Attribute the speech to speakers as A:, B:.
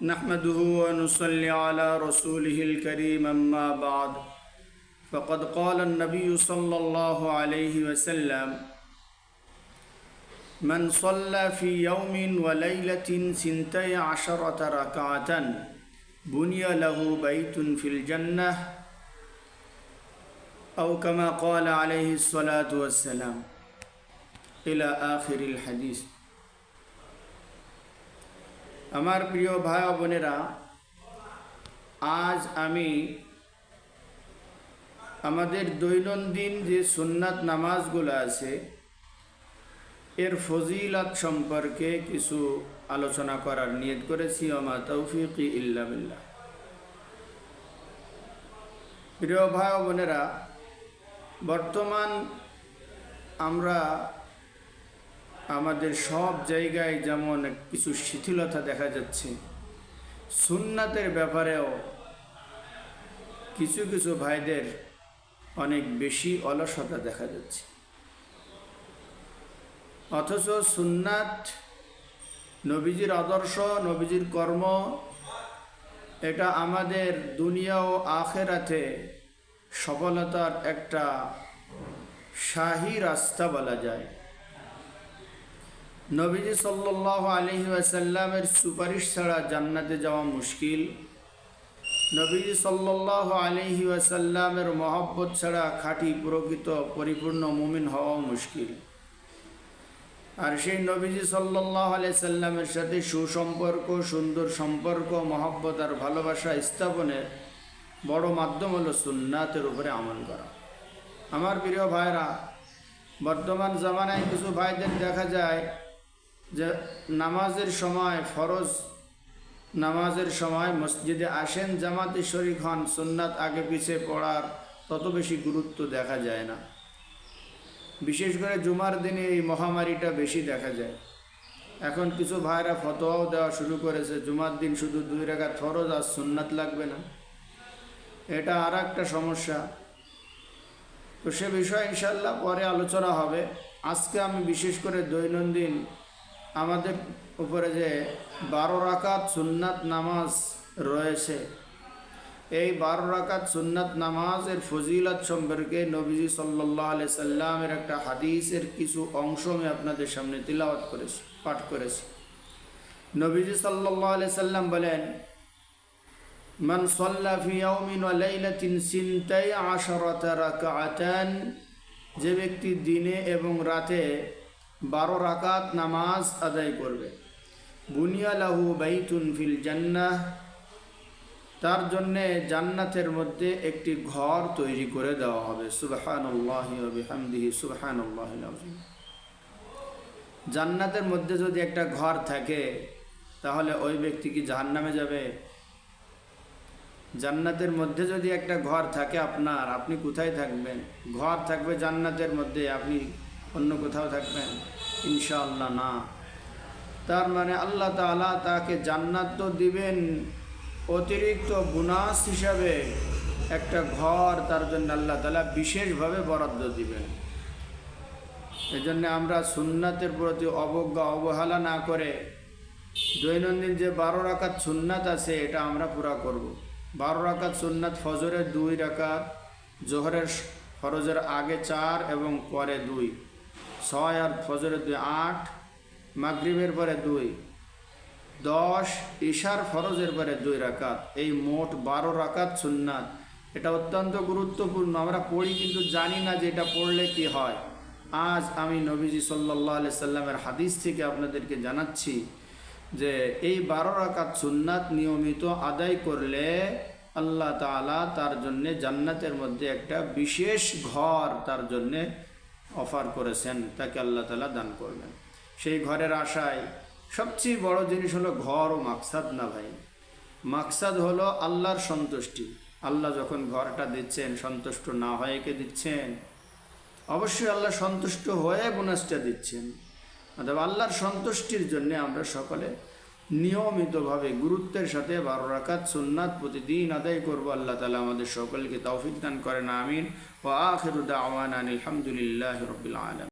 A: نحمده ونصلي على رسوله الكريم أما بعد. فقد قال النبي صلى الله عليه وسلم من صلى في يوم وليلة سنتي عشرة ركعة بني له بيت في الجنة أو كما قال عليه الصلاة والسلام. إلى آخر الحديث. আমার প্রিয় ভাই বোনেরা, আজ আমি আমাদের দৈনন্দিন যে সুন্নাত নামাজগুলো আছে, এর ফজিলত সম্পর্কে কিছু আলোচনা করার নিয়ত করেছি আমা তৌফিক ইল্লা বিল্লাহ। প্রিয় ভাই বোনেরা, বর্তমান আমরা আমাদের সব জায়গায় যেমন কিছু শিথিলতা দেখা যাচ্ছে, সুন্নাতের ব্যাপারেও কিছু কিছু ভাইদের অনেক বেশি অলসতা দেখা যাচ্ছে। অথচ সুন্নাত নবীজির আদর্শ, নবীজির কর্ম, এটা আমাদের দুনিয়া ও আখেরাতে সফলতার একটা শাহী রাস্তা বলা যায়। নবীজি সাল্লাহ আলহি আসাল্লামের সুপারিশ ছাড়া জান্নাতে যাওয়া মুশকিল। নবীজি সাল্লাহ আলহি আসাল্লামের মহব্বত ছাড়া খাঁটি প্রকৃত পরিপূর্ণ মুমিন হওয়া মুশকিল। আর সেই নবীজি সাল্লাহ সাল্লামের সাথে সুসম্পর্ক, সুন্দর সম্পর্ক, মহব্বত আর ভালোবাসা স্থাপনের বড় মাধ্যম হলো সুন্নাতের উপরে আমল করা। আমার প্রিয় ভাইরা, বর্তমান জামানায় কিছু ভাইদের দেখা যায় যে নামাজের সময় ফরজ, নামাজের সময় মসজিদে আসেন, জামাতে শরিক হন, সুন্নাত আগে পিছিয়ে পড়ার তত বেশি গুরুত্ব দেখা যায় না। বিশেষ করে জুমার দিনে এই মহামারীটা বেশি দেখা যায়। এখন কিছু ভাইরা ফতোয়াও দেওয়া শুরু করেছে, জুমার দিন শুধু দুই রেখা ফরজ আর সুন্নাত লাগবে না। এটা আর একটা সমস্যা। তো সে বিষয়ে ইনশাল্লাহ পরে আলোচনা হবে। আজকে আমি বিশেষ করে দৈনন্দিন আমাদের উপরে যে বারো রাকাত সুন্নাত নামাজ রয়েছে এই বারো রাকাত সুন্নাত নামাজের ফজিলত সম্পর্কে নবীজি সাল্লাহ আলি সাল্লামের একটা হাদিসের কিছু অংশ আমি আপনাদের সামনে তিলাওয়াত করেছি পাঠ করেছি নবীজি সাল্লাহ আলি সাল্লাম বলেন من صلى في يوم وليلة سنتي عشرة ركعة যে ব্যক্তি দিনে এবং রাতে বারো রাকাত নামাজ আদায় করবে। বুনিয়া লাহু বাইতুন ফিল জান্নাহ। তার জন্যে জান্নাতের মধ্যে একটি ঘর তৈরি করে দেওয়া হবে। সুবহান হামদিহি সুবহান জান্নাতের মধ্যে যদি একটা ঘর থাকে, তাহলে ওই ব্যক্তি কি জাহান্নামে যাবে? জান্নাতের মধ্যে যদি একটা ঘর থাকে আপনার, আপনি কোথায় থাকবেন? ঘর থাকবে জান্নাতের মধ্যে। আপনি অন্য কোথাও থাকবেন? ইনশাআল্লাহ না। তার মানে আল্লাহ তালা তাকে জান্নাত তো দিবেন অতিরিক্ত বুনাস হিসাবে একটা ঘর তার জন্য আল্লাহ তালা বিশেষভাবে বরাদ্দ দিবেন। এজন্য আমরা সুন্নাতের প্রতি অবজ্ঞা, অবহেলা না করে দৈনন্দিন যে বারো রাকাত সুন্নাত আছে, এটা আমরা পুরা করব। বারো রাকাত সুন্নাত ফজরের দুই রাকাত, জোহরের ফরজের আগে চার এবং পরে দুই। ছয় আর ফজরের দুই, আট, মাগরিবের পরে দুই, দশ, ঈশার ফরজের পরে দুই রাকাত। এই মোট বারো রাকাত সুন্নাত। এটা অত্যন্ত গুরুত্বপূর্ণ। আমরা পড়ি কিন্তু জানি না যে এটা পড়লে কি হয়। আজ আমি নবীজি সাল্লাহ আলি সাল্লামের হাদিস থেকে আপনাদেরকে জানাচ্ছি যে এই বারো রাকাত সুন্নাত নিয়মিত আদায় করলে আল্লাহ তালা তার জন্যে জান্নাতের মধ্যে একটা বিশেষ ঘর তার জন্যে অফার করেছেন, তাকে আল্লাহ তালা দান করবেন। সেই ঘরের আশায় সবচেয়ে বড় জিনিস হলো ঘর ও মাকসাদ না ভাই। মাকসাদ হলো আল্লাহর সন্তুষ্টি। আল্লাহ যখন ঘরটা দিচ্ছেন, সন্তুষ্ট না হয়ে কে দিচ্ছেন? অবশ্যই আল্লাহ সন্তুষ্ট হয়ে বোনাসটা দিচ্ছেন। অথবা আল্লাহর সন্তুষ্টির জন্য আমরা সকলে নিয়মিতভাবে গুরুত্বের সাথে বারো রাকাত সুন্নাত প্রতিদিন আদায় করব। আল্লাহ তালা আমাদের সকলকে তৌফিক দান করেন, আমিন। ও আখিরুদ্দা আওয়ান আলহামদুলিল্লাহ রবিল আলম